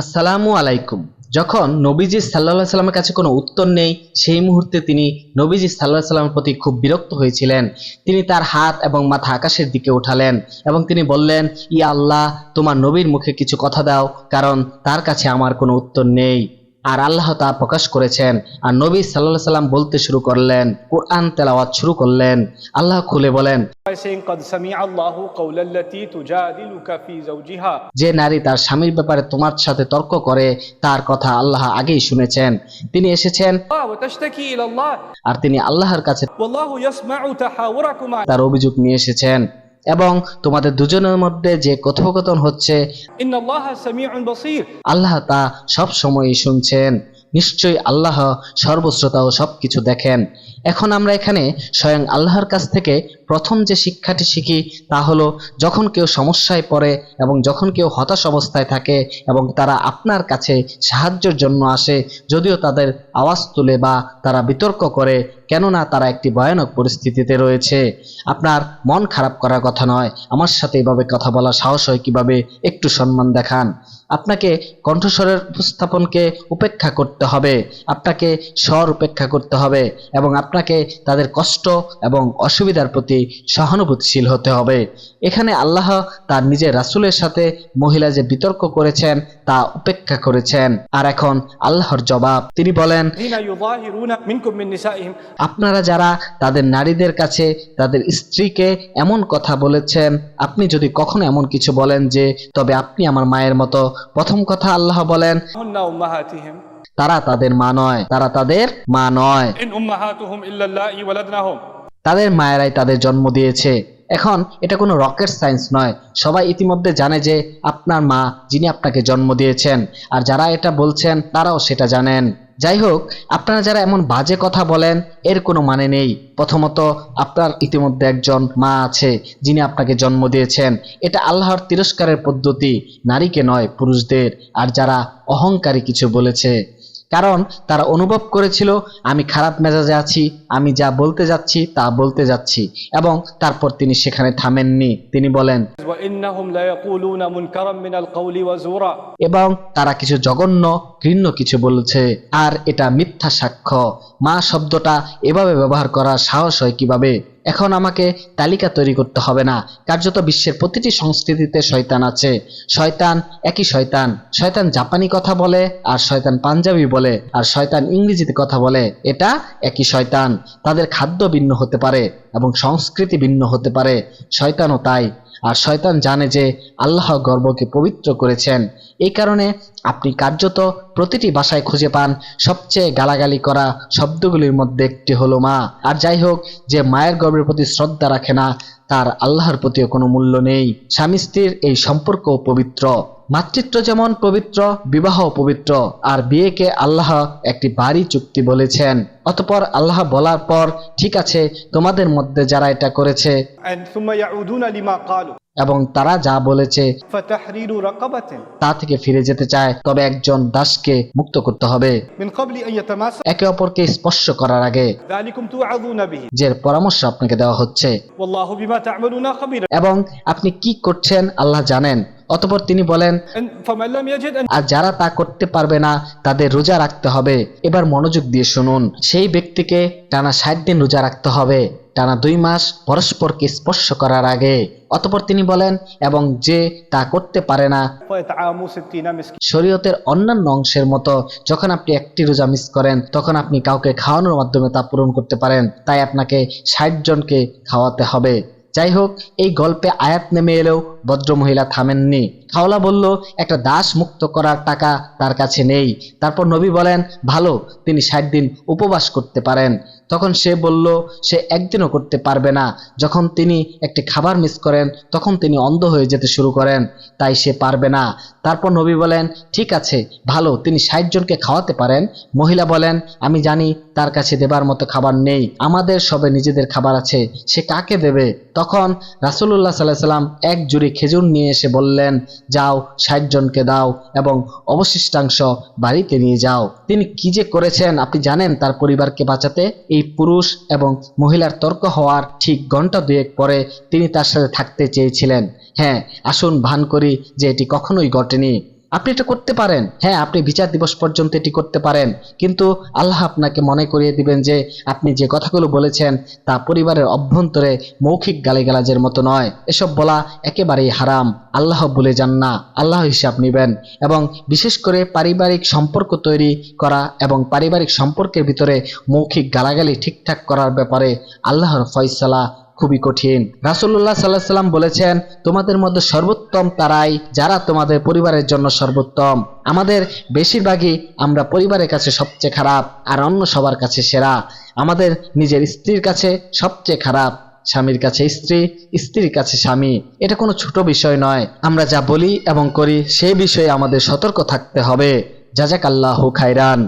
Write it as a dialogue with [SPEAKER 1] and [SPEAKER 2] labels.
[SPEAKER 1] আসসালামু আলাইকুম। যখন নবীজি সাল্লাহ সাল্লামের কাছে কোনো উত্তর নেই, সেই মুহূর্তে তিনি নবীজি সাল্লাহ সাল্লামের প্রতি খুব বিরক্ত হয়েছিলেন। তিনি তার হাত এবং মাথা আকাশের দিকে উঠালেন এবং তিনি বললেন, ই আল্লাহ, তোমার নবীর মুখে কিছু কথা দাও, কারণ তার কাছে আমার কোনো উত্তর নেই। আর আল্লাহ তা প্রকাশ করেছেন। আর নবী সাল্লাহ সাল্লাম বলতে শুরু করলেন কোরআন তেলাওয়াত শুরু করলেন। আল্লাহ খুলে বলেন যে নারী তার স্বামীর ব্যাপারে তোমার সাথে তর্ক করে তার কথা আল্লাহ আগেই শুনেছেন। তিনি এসেছেন আর তিনি আল্লাহর কাছে তার অভিযোগ নিয়ে এসেছেন। এবং তোমাদের দুজনের মধ্যে যে কথোপকথন হচ্ছে আল্লাহ তা সব সময়ই শুনছেন। নিশ্চয়ই আল্লাহ সর্বশ্রোতা ও সবকিছু দেখেন। এখন আমরা এখানে স্বয়ং আল্লাহর কাছ থেকে প্রথম যে শিক্ষাটি শিখি তা হলো, যখন কেউ সমস্যায় পড়ে এবং যখন কেউ হতাশ অবস্থায় থাকে এবং তারা আপনার কাছে সাহায্যের জন্য আসে, যদিও তাদের আওয়াজ তুলে বা তারা বিতর্ক করে, কেননা তারা একটি ভয়ানক পরিস্থিতিতে রয়েছে। আপনার মন খারাপ করার কথা নয়। আমার সাথে এভাবে কথা বলা সাহস হয় কীভাবে? একটু সম্মান দেখান। আপনাকে কণ্ঠস্বরের উপস্থাপনকে উপেক্ষা করতে হবে আপনাকে স্বর উপেক্ষা করতে হবে এবং আপনাকে তাদের কষ্ট এবং অসুবিধার প্রতি সহানুভূতিশীল হতে হবে। এখানে আল্লাহ তার নিজের রাসুলের সাথে মহিলা যে বিতর্ক করেছেন তা উপেক্ষা করেছেন। আর এখন আল্লাহর জবাব। তিনি বলেন আপনারা যারা তাদের নারীদের কাছে তাদের স্ত্রীকে এমন কথা বলেছেন আপনি যদি কখনো এমন কিছু বলেন যে তবে আপনি আমার মায়ের মতো প্রথম কথা আল্লাহ বলেন তারা তাদের মা নয় তারা তাদের মা নয়। তাদের মায়েরাই তাদের জন্ম দিয়েছে। এখন এটা কোনো রকেট সায়েন্স নয়। সবাই ইতিমধ্যে জানে যে আপনার মা যিনি আপনাকে জন্ম দিয়েছেন আর যারা এটা বলছেন তারাও সেটা জানেন। যাই হোক আপনারা যারা এমন বাজে কথা বলেন, এর কোনো মানে নেই। প্রথমত, আপনার ইতিমধ্যে একজন মা আছে, যিনি আপনাকে জন্ম দিয়েছেন। এটা আল্লাহর তিরস্কারের পদ্ধতি। নারীকে নয়, পুরুষদের। আর যারা অহংকারী কিছু বলেছে কারণ তারা অনুভব করেছিল, আমি খারাপ মেজাজে আছি, আমি যা বলতে যাচ্ছি তা বলতে যাচ্ছি। এবং তারপর তিনি সেখানে থামেননি। তিনি বলেন, এবং তারা কিছু জঘন্য, ঘৃণ্য কিছু বলেছে। আর এটা মিথ্যা সাক্ষ্য। মা শব্দটা এভাবে ব্যবহার করার সাহস হয় কীভাবে? এখন আমাকে তালিকা তৈরি করতে হবে না। কার্যত বিশ্বের প্রতিটি সংস্কৃতিতে শয়তান আছে। শয়তান একই শয়তান। শয়তান জাপানি কথা বলে, আর শয়তান পাঞ্জাবি বলে, আর শয়তান ইংরেজিতে কথা বলে। এটা একই শয়তান। তাদের খাদ্য ভিন্ন হতে পারে। এবং সংস্কৃতি ভিন্ন হতে পারে। শয়তানও তাই। আর শয়তান জানে যে আল্লাহ গর্বকে পবিত্র করেছেন। এই কারণে আপনি কার্যত প্রতিটি ভাষায় খুঁজে পান। সবচেয়ে গালাগালি করা শব্দগুলির মধ্যে একটি হলো মা। আর যাই হোক, যে মায়ের গর্বের প্রতি শ্রদ্ধা রাখে না তার আল্লাহর প্রতিও কোনো মূল্য নেই। স্বামী স্ত্রীর এই সম্পর্ক পবিত্র। মাতৃত্ব যেমন পবিত্র বিবাহ পবিত্র। আর বিয়েকে আল্লাহ একটি বাড়ি চুক্তি বলেছেন। অতপর আল্লাহ বলার পর, ঠিক আছে, তোমাদের মধ্যে যারা এটা করেছে। এবং তারা যা বলেছে তা থেকে ফিরে যেতে চায় তবে একজন দাসকে মুক্ত করতে হবে। একে অপরকে স্পর্শ করার আগে যে পরামর্শ আপনাকে দেওয়া হচ্ছে। এবং আপনি কি করছেন আল্লাহ জানেন। অতপর তিনি বলেন আর যারা তা করতে পারবে না তাদের রোজা রাখতে হবে। এবার মনোযোগ দিয়ে শুনুন সেই ব্যক্তিকে টানা ষাট দিন রোজা রাখতে হবে। টানা দুই মাস পরস্পরকে স্পর্শ করার আগে। অতপর তিনি বলেন, এবং যে তা করতে পারে না, শরীয়তের অন্যান্য অংশের মতো, যখন আপনি একটি রোজা মিস করেন, তখন আপনি কাউকে খাওয়ানোর মাধ্যমে তা পূরণ করতে পারেন। তাই আপনাকে ষাট জনকে খাওয়াতে হবে। যাই হোক, এই গল্পে আয়াত নেমে এলেও ভদ্রমহিলা থামেননি। খাওলা বলল, একটা দাস মুক্ত করার টাকা তার কাছে নেই। তারপর নবী বলেন, ভালো, তিনি ষাট দিন উপবাস করতে পারেন। তখন সে বলল, সে একদিনও করতে পারবে না। যখন তিনি একটি খাবার মিস করেন, তখন তিনি অন্ধ হয়ে যেতে শুরু করেন। তাই সে পারবে না। তারপর নবী বলেন, ঠিক আছে, ভালো, তিনি ষাট জনকে খাওয়াতে পারেন। মহিলা বলেন, আমি জানি তার কাছে দেবার মতো খাবার নেই। আমাদের সবে নিজেদের খাবার আছে। সে কাকে দেবে? তখন রাসুল্লাহ সাল্লাহ সাল্লাম এক জুড়ি খেজুর নিয়ে এসে বললেন, যাও, ষাট জনকে দাও এবং অবশিষ্টাংশ বাড়িতে নিয়ে যাও। তিনি কি যে করেছেন আপনি জানেন তার পরিবারকে বাঁচাতে? এই পুরুষ এবং মহিলার তর্ক হওয়ার ঠিক ঘণ্টা দুয়েক পরে তিনি তার সাথে থাকতে চেয়েছিলেন। হ্যাঁ আসুন ভান করি যে এটি কখনোই ঘটেনি। আপনি এটা করতে পারেন। হ্যাঁ আপনি বিচার দিবস পর্যন্ত এটি করতে পারেন। কিন্তু আল্লাহ আপনাকে মনে করিয়ে দিবেন যে, আপনি যে কথাগুলো বলেছেন, তা পরিবারের অভ্যন্তরে মৌখিক গালিগালাজের মতো নয়। এসব বলা একেবারেই হারাম। আল্লাহ বলে যান না। আল্লাহ হিসাব নেবেন। এবং বিশেষ করে পারিবারিক সম্পর্ক তৈরি করা এবং পারিবারিক সম্পর্কের ভিতরে মৌখিক গালাগালি ঠিকঠাক করার ব্যাপারে আল্লাহর ফয়সালা খুবই কঠিন। রাসুল্লাহ সাল্লাহ সাল্লাম বলেছেন, তোমাদের মধ্যে সর্বোত্তম তারাই যারা তোমাদের পরিবারের জন্য সর্বোত্তম। আমাদের বেশিরভাগই আমরা পরিবারের কাছে সবচেয়ে খারাপ আর অন্য সবার কাছে সেরা। আমাদের নিজের স্ত্রীর কাছে সবচেয়ে খারাপ, স্বামীর কাছে স্ত্রী, স্ত্রীর কাছে স্বামী। এটা কোনো ছোট বিষয় নয়। আমরা যা বলি এবং করি, সেই বিষয়ে আমাদের সতর্ক থাকতে হবে। জাজাক আল্লাহ খাইরান